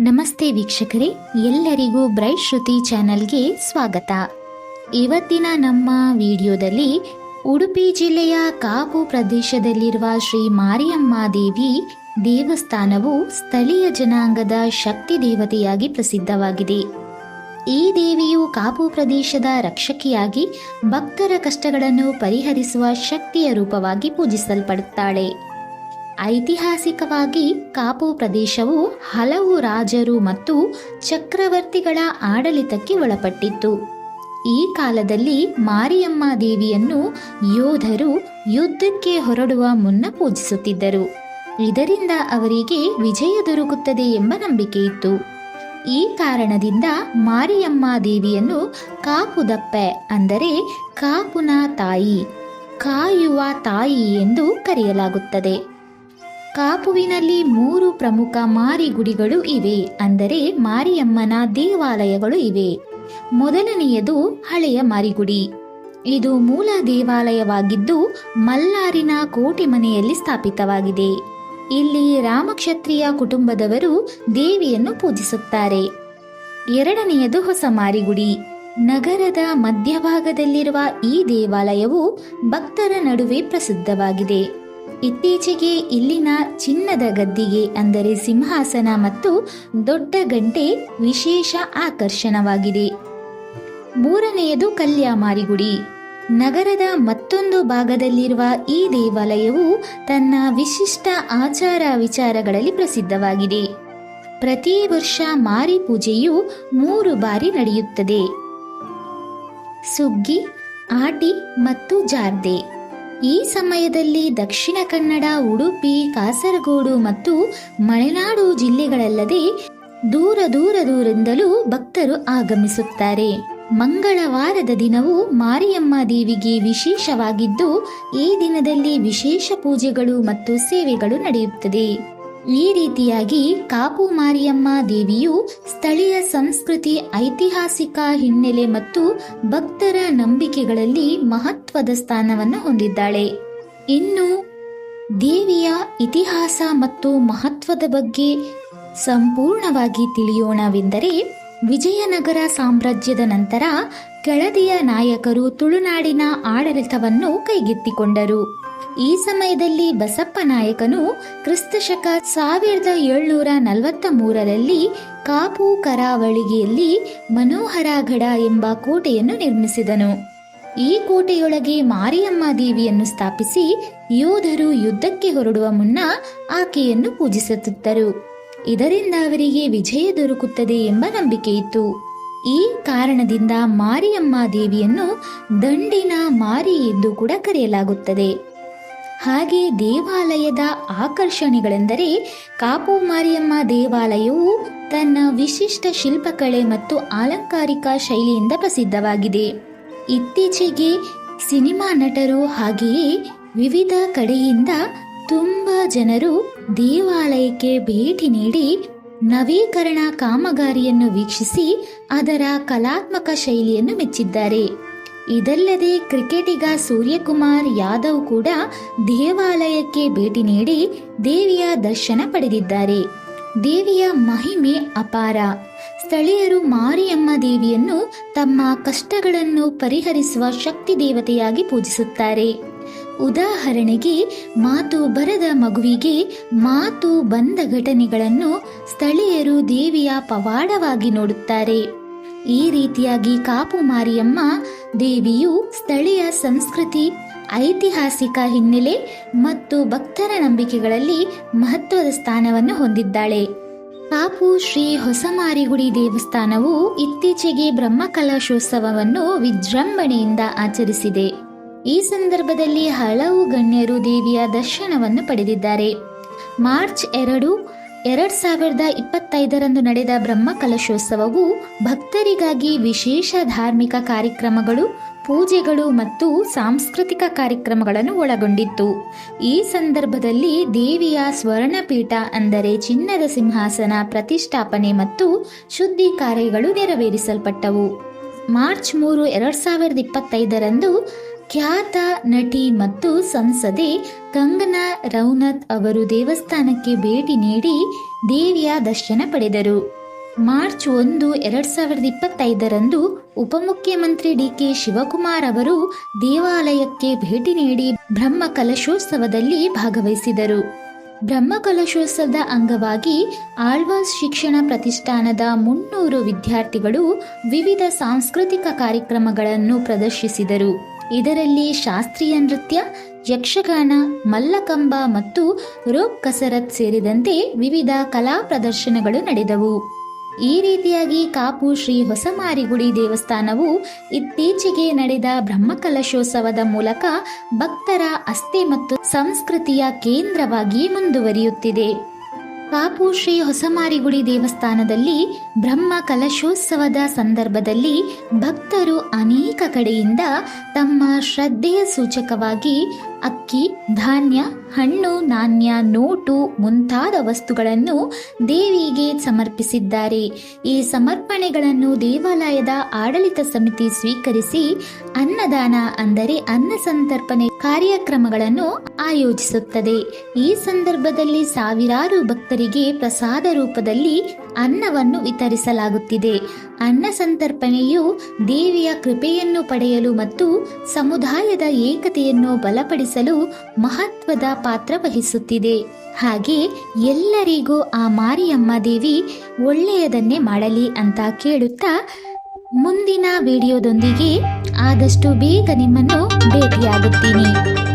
ನಮಸ್ತೆ ವೀಕ್ಷಕರೇ, ಎಲ್ಲರಿಗೂ ಬ್ರೈಟ್ ಶ್ರುತಿ ಚಾನಲ್ಗೆ ಸ್ವಾಗತ. ಇವತ್ತಿನ ನಮ್ಮ ವಿಡಿಯೋದಲ್ಲಿ ಉಡುಪಿ ಜಿಲ್ಲೆಯ ಕಾಪು ಪ್ರದೇಶದಲ್ಲಿರುವ ಶ್ರೀ ಮಾರಿಯಮ್ಮ ದೇವಿ ದೇವಸ್ಥಾನವು ಸ್ಥಳೀಯ ಜನಾಂಗದ ಶಕ್ತಿ ದೇವತೆಯಾಗಿ ಪ್ರಸಿದ್ಧವಾಗಿದೆ. ಈ ದೇವಿಯು ಕಾಪು ಪ್ರದೇಶದ ರಕ್ಷಕಿಯಾಗಿ ಭಕ್ತರ ಕಷ್ಟಗಳನ್ನು ಪರಿಹರಿಸುವ ಶಕ್ತಿಯ ರೂಪವಾಗಿ ಪೂಜಿಸಲ್ಪಡುತ್ತಾಳೆ. ಐತಿಹಾಸಿಕವಾಗಿ ಕಾಪು ಪ್ರದೇಶವು ಹಲವು ರಾಜರು ಮತ್ತು ಚಕ್ರವರ್ತಿಗಳ ಆಡಳಿತಕ್ಕೆ ಒಳಪಟ್ಟಿತ್ತು. ಈ ಕಾಲದಲ್ಲಿ ಮಾರಿಯಮ್ಮ ದೇವಿಯನ್ನು ಯೋಧರು ಯುದ್ಧಕ್ಕೆ ಹೊರಡುವ ಮುನ್ನ ಪೂಜಿಸುತ್ತಿದ್ದರು. ಇದರಿಂದ ಅವರಿಗೆ ವಿಜಯ ದೊರಕುತ್ತದೆ ಎಂಬ ನಂಬಿಕೆ ಇತ್ತು. ಈ ಕಾರಣದಿಂದ ಮಾರಿಯಮ್ಮ ದೇವಿಯನ್ನು ಕಾಪುದಪ್ಪೆ ಅಂದರೆ ಕಾಪುನ ತಾಯಿ, ಕಾಯುವ ತಾಯಿ ಎಂದು ಕರೆಯಲಾಗುತ್ತದೆ. ಕಾಪುವಿನಲ್ಲಿ ಮೂರು ಪ್ರಮುಖ ಮಾರಿಗುಡಿಗಳು ಇವೆ, ಅಂದರೆ ಮಾರಿಯಮ್ಮನ ದೇವಾಲಯಗಳು ಇವೆ. ಮೊದಲನೆಯದು ಹಳೆಯ ಮಾರಿಗುಡಿ. ಇದು ಮೂಲ ದೇವಾಲಯವಾಗಿದ್ದು, ಮಲ್ಲಾರಿನ ಕೋಟೆ ಮನೆಯಲ್ಲಿ ಸ್ಥಾಪಿತವಾಗಿದೆ. ಇಲ್ಲಿ ರಾಮಕ್ಷತ್ರಿಯ ಕುಟುಂಬದವರು ದೇವಿಯನ್ನು ಪೂಜಿಸುತ್ತಾರೆ. ಎರಡನೆಯದು ಹೊಸ ಮಾರಿಗುಡಿ. ನಗರದ ಮಧ್ಯಭಾಗದಲ್ಲಿರುವ ಈ ದೇವಾಲಯವು ಭಕ್ತರ ನಡುವೆ ಪ್ರಸಿದ್ಧವಾಗಿದೆ. ಇತ್ತೀಚೆಗೆ ಇಲ್ಲಿನ ಚಿನ್ನದ ಗದ್ದಿಗೆ ಅಂದರೆ ಸಿಂಹಾಸನ ಮತ್ತು ದೊಡ್ಡ ಗಂಟೆ ವಿಶೇಷ ಆಕರ್ಷಣವಾಗಿದೆ. ಮೂರನೆಯದು ಕಲ್ಯಾಮಾರಿಗುಡಿ. ನಗರದ ಮತ್ತೊಂದು ಭಾಗದಲ್ಲಿರುವ ಈ ದೇವಾಲಯವು ತನ್ನ ವಿಶಿಷ್ಟ ಆಚಾರ ವಿಚಾರಗಳಲ್ಲಿ ಪ್ರಸಿದ್ಧವಾಗಿದೆ. ಪ್ರತಿ ವರ್ಷ ಮಾರಿ ಪೂಜೆಯು ಮೂರು ಬಾರಿ ನಡೆಯುತ್ತದೆ. ಸುಗ್ಗಿ, ಆಟಿ ಮತ್ತು ಜಾರ್ದೆ. ಈ ಸಮಯದಲ್ಲಿ ದಕ್ಷಿಣ ಕನ್ನಡ, ಉಡುಪಿ, ಕಾಸರಗೋಡು ಮತ್ತು ಮಲೆನಾಡು ಜಿಲ್ಲೆಗಳಲ್ಲದೆ ದೂರ ದೂರ ದೂರಿಂದಲೂ ಭಕ್ತರು ಆಗಮಿಸುತ್ತಾರೆ. ಮಂಗಳವಾರದ ದಿನವು ಮಾರಿಯಮ್ಮ ದೇವಿಗೆ ವಿಶೇಷವಾಗಿದ್ದು, ಈ ದಿನದಲ್ಲಿ ವಿಶೇಷ ಪೂಜೆಗಳು ಮತ್ತು ಸೇವೆಗಳು ನಡೆಯುತ್ತದೆ. ಈ ರೀತಿಯಾಗಿ ಕಾಪು ಮಾರಿಯಮ್ಮ ದೇವಿಯು ಸ್ಥಳೀಯ ಸಂಸ್ಕೃತಿ, ಐತಿಹಾಸಿಕ ಹಿನ್ನೆಲೆ ಮತ್ತು ಭಕ್ತರ ನಂಬಿಕೆಗಳಲ್ಲಿ ಮಹತ್ವದ ಸ್ಥಾನವನ್ನು ಹೊಂದಿದ್ದಾಳೆ. ಇನ್ನು ದೇವಿಯ ಇತಿಹಾಸ ಮತ್ತು ಮಹತ್ವದ ಬಗ್ಗೆ ಸಂಪೂರ್ಣವಾಗಿ ತಿಳಿಯೋಣವೆಂದರೆ ವಿಜಯನಗರ ಸಾಮ್ರಾಜ್ಯದ ನಂತರ ಕೆಳದಿಯ ನಾಯಕರು ತುಳುನಾಡಿನ ಆಡಳಿತವನ್ನು ಕೈಗೆತ್ತಿಕೊಂಡರು. ಈ ಸಮಯದಲ್ಲಿ ಬಸಪ್ಪ ನಾಯಕನು ಕ್ರಿಸ್ತಶಕ ಸಾವಿರದ ಏಳ್ನೂರ ನಲವತ್ತ ಮೂರರಲ್ಲಿ ಕಾಪು ಕರಾವಳಿಗೆಯಲ್ಲಿ ಮನೋಹರಗಢ ಎಂಬ ಕೋಟೆಯನ್ನು ನಿರ್ಮಿಸಿದನು. ಈ ಕೋಟೆಯೊಳಗೆ ಮಾರಿಯಮ್ಮ ದೇವಿಯನ್ನು ಸ್ಥಾಪಿಸಿ ಯೋಧರು ಯುದ್ಧಕ್ಕೆ ಹೊರಡುವ ಮುನ್ನ ಆಕೆಯನ್ನು ಪೂಜಿಸುತ್ತಿದ್ದರು. ಇದರಿಂದ ಅವರಿಗೆ ವಿಜಯ ದೊರಕುತ್ತದೆ ಎಂಬ ನಂಬಿಕೆ ಇತ್ತು. ಈ ಕಾರಣದಿಂದ ಮಾರಿಯಮ್ಮ ದೇವಿಯನ್ನು ದಂಡಿನ ಮಾರಿ ಎಂದು ಕೂಡ ಕರೆಯಲಾಗುತ್ತದೆ. ಹಾಗೆ ದೇವಾಲಯದ ಆಕರ್ಷಣೆಗಳೆಂದರೆ ಕಾಪು ಮಾರಿಯಮ್ಮ ದೇವಾಲಯವು ತನ್ನ ವಿಶಿಷ್ಟ ಶಿಲ್ಪಕಲೆ ಮತ್ತು ಅಲಂಕಾರಿಕ ಶೈಲಿಯಿಂದ ಪ್ರಸಿದ್ಧವಾಗಿದೆ. ಇತ್ತೀಚೆಗೆ ಸಿನಿಮಾ ನಟರು ಹಾಗೆಯೇ ವಿವಿಧ ಕಡೆಯಿಂದ ತುಂಬ ಜನರು ದೇವಾಲಯಕ್ಕೆ ಭೇಟಿ ನೀಡಿ ನವೀಕರಣ ಕಾಮಗಾರಿಯನ್ನು ವೀಕ್ಷಿಸಿ ಅದರ ಕಲಾತ್ಮಕ ಶೈಲಿಯನ್ನು ಮೆಚ್ಚಿದ್ದಾರೆ. ಇದಲ್ಲದೆ ಕ್ರಿಕೆಟಿಗ ಸೂರ್ಯಕುಮಾರ್ ಯಾದವ್ ಕೂಡ ದೇವಾಲಯಕ್ಕೆ ಭೇಟಿ ನೀಡಿ ದೇವಿಯ ದರ್ಶನ ಪಡೆದಿದ್ದಾರೆ. ದೇವಿಯ ಮಹಿಮೆ ಅಪಾರ. ಸ್ಥಳೀಯರು ಮಾರಿಯಮ್ಮ ದೇವಿಯನ್ನು ತಮ್ಮ ಕಷ್ಟಗಳನ್ನು ಪರಿಹರಿಸುವ ಶಕ್ತಿ ದೇವತೆಯಾಗಿ ಪೂಜಿಸುತ್ತಾರೆ. ಉದಾಹರಣೆಗೆ, ಮಾತು ಬರದ ಮಗುವಿಗೆ ಮಾತು ಬಂದ ಘಟನೆಗಳನ್ನು ಸ್ಥಳೀಯರು ದೇವಿಯ ಪವಾಡವಾಗಿ ನೋಡುತ್ತಾರೆ. ಈ ರೀತಿಯಾಗಿ ಕಾಪು ಮಾರಿಯಮ್ಮ ದೇವಿಯು ಸ್ಥಳೀಯ ಸಂಸ್ಕೃತಿ, ಐತಿಹಾಸಿಕ ಹಿನ್ನೆಲೆ ಮತ್ತು ಭಕ್ತರ ನಂಬಿಕೆಗಳಲ್ಲಿ ಮಹತ್ವದ ಸ್ಥಾನವನ್ನು ಹೊಂದಿದ್ದಾಳೆ. ಕಾಪು ಶ್ರೀ ಹೊಸಮಾರಿಗುಡಿ ದೇವಸ್ಥಾನವು ಇತ್ತೀಚೆಗೆ ಬ್ರಹ್ಮಕಲಶೋತ್ಸವವನ್ನು ವಿಜೃಂಭಣೆಯಿಂದ ಆಚರಿಸಿದೆ. ಈ ಸಂದರ್ಭದಲ್ಲಿ ಹಲವು ಗಣ್ಯರು ದೇವಿಯ ದರ್ಶನವನ್ನು ಪಡೆದಿದ್ದಾರೆ. ಮಾರ್ಚ್ ಎರಡು ಎರಡ್ ಸಾವಿರದ ಇಪ್ಪತ್ತೈದರಂದು ನಡೆದ ಬ್ರಹ್ಮಕಲಶೋತ್ಸವವು ಭಕ್ತರಿಗಾಗಿ ವಿಶೇಷ ಧಾರ್ಮಿಕ ಕಾರ್ಯಕ್ರಮಗಳು, ಪೂಜೆಗಳು ಮತ್ತು ಸಾಂಸ್ಕೃತಿಕ ಕಾರ್ಯಕ್ರಮಗಳನ್ನು ಒಳಗೊಂಡಿತ್ತು. ಈ ಸಂದರ್ಭದಲ್ಲಿ ದೇವಿಯ ಸ್ವರ್ಣಪೀಠ ಅಂದರೆ ಚಿನ್ನದ ಸಿಂಹಾಸನ ಪ್ರತಿಷ್ಠಾಪನೆ ಮತ್ತು ಶುದ್ಧಿ ಕಾರ್ಯಗಳು ನೆರವೇರಿಸಲ್ಪಟ್ಟವು. ಮಾರ್ಚ್ ಮೂರು, ಎರಡ್ ಸಾವಿರದ ಇಪ್ಪತ್ತೈದರಂದು ಖ್ಯಾತ ನಟಿ ಮತ್ತು ಸಂಸದೆ ಕಂಗನಾ ರೌನತ್ ಅವರು ದೇವಸ್ಥಾನಕ್ಕೆ ಭೇಟಿ ನೀಡಿ ದೇವಿಯ ದರ್ಶನ ಪಡೆದರು. ಮಾರ್ಚ್ ಒಂದು, ಎರಡ್ ಸಾವಿರದ ಇಪ್ಪತ್ತೈದರಂದು ಉಪಮುಖ್ಯಮಂತ್ರಿ ಡಿ ಕೆ ಶಿವಕುಮಾರ್ ಅವರು ದೇವಾಲಯಕ್ಕೆ ಭೇಟಿ ನೀಡಿ ಬ್ರಹ್ಮ ಕಲಶೋತ್ಸವದಲ್ಲಿ ಭಾಗವಹಿಸಿದರು. ಬ್ರಹ್ಮ ಕಲಶೋತ್ಸವದ ಅಂಗವಾಗಿ ಆಳ್ವಾಸ್ ಶಿಕ್ಷಣ ಪ್ರತಿಷ್ಠಾನದ ಮುನ್ನೂರು ವಿದ್ಯಾರ್ಥಿಗಳು ವಿವಿಧ ಸಾಂಸ್ಕೃತಿಕ ಕಾರ್ಯಕ್ರಮಗಳನ್ನು ಪ್ರದರ್ಶಿಸಿದರು. ಇದರಲ್ಲಿ ಶಾಸ್ತ್ರೀಯ ನೃತ್ಯ, ಯಕ್ಷಗಾನ, ಮಲ್ಲಕಂಬ ಮತ್ತು ರೋಪ್ ಕಸರತ್ ಸೇರಿದಂತೆ ವಿವಿಧ ಕಲಾ ಪ್ರದರ್ಶನಗಳು ನಡೆದವು. ಈ ರೀತಿಯಾಗಿ ಕಾಪು ಶ್ರೀ ಹೊಸಮಾರಿಗುಡಿ ದೇವಸ್ಥಾನವು ಇತ್ತೀಚೆಗೆ ನಡೆದ ಬ್ರಹ್ಮಕಲಶೋತ್ಸವದ ಮೂಲಕ ಭಕ್ತರ ಅಸ್ಥೆ ಮತ್ತು ಸಂಸ್ಕೃತಿಯ ಕೇಂದ್ರವಾಗಿ ಮುಂದುವರಿಯುತ್ತಿದೆ. ಕಾಪು ಶ್ರೀ ಹೊಸಮಾರಿಗುಡಿ ದೇವಸ್ಥಾನದಲ್ಲಿ ಬ್ರಹ್ಮ ಕಲಶೋತ್ಸವದ ಸಂದರ್ಭದಲ್ಲಿ ಭಕ್ತರು ಅನೇಕ ಕಡೆಯಿಂದ ತಮ್ಮ ಶ್ರದ್ಧೆಯ ಸೂಚಕವಾಗಿ ಅಕ್ಕಿ, ಧಾನ್ಯ, ಹಣ್ಣು, ನಾಣ್ಯ, ನೋಟು ಮುಂತಾದ ವಸ್ತುಗಳನ್ನು ದೇವಿಗೆ ಸಮರ್ಪಿಸಿದ್ದಾರೆ. ಈ ಸಮರ್ಪಣೆಗಳನ್ನು ದೇವಾಲಯದ ಆಡಳಿತ ಸಮಿತಿ ಸ್ವೀಕರಿಸಿ ಅನ್ನದಾನ ಅಂದರೆ ಅನ್ನ ಸಂತರ್ಪಣೆ ಕಾರ್ಯಕ್ರಮಗಳನ್ನು ಆಯೋಜಿಸುತ್ತದೆ. ಈ ಸಂದರ್ಭದಲ್ಲಿ ಸಾವಿರಾರು ಭಕ್ತರಿಗೆ ಪ್ರಸಾದ ರೂಪದಲ್ಲಿ ಅನ್ನವನ್ನು ವಿತರಿಸಲಾಗುತ್ತಿದೆ. ಅನ್ನ ಸಂತರ್ಪಣೆಯು ದೇವಿಯ ಕೃಪೆಯನ್ನು ಪಡೆಯಲು ಮತ್ತು ಸಮುದಾಯದ ಏಕತೆಯನ್ನು ಬಲಪಡಿಸಲು ಮಹತ್ವದ ಪಾತ್ರ ವಹಿಸುತ್ತಿದೆ. ಹಾಗೆ ಎಲ್ಲರಿಗೂ ಆ ಮಾರಿಯಮ್ಮ ದೇವಿ ಒಳ್ಳೆಯದನ್ನೇ ಮಾಡಲಿ ಅಂತ ಕೇಳುತ್ತಾ ಮುಂದಿನ ವಿಡಿಯೋದೊಂದಿಗೆ ಆದಷ್ಟು ಬೇಗ ನಿಮ್ಮನ್ನು ಭೇಟಿಯಾಗುತ್ತೀನಿ.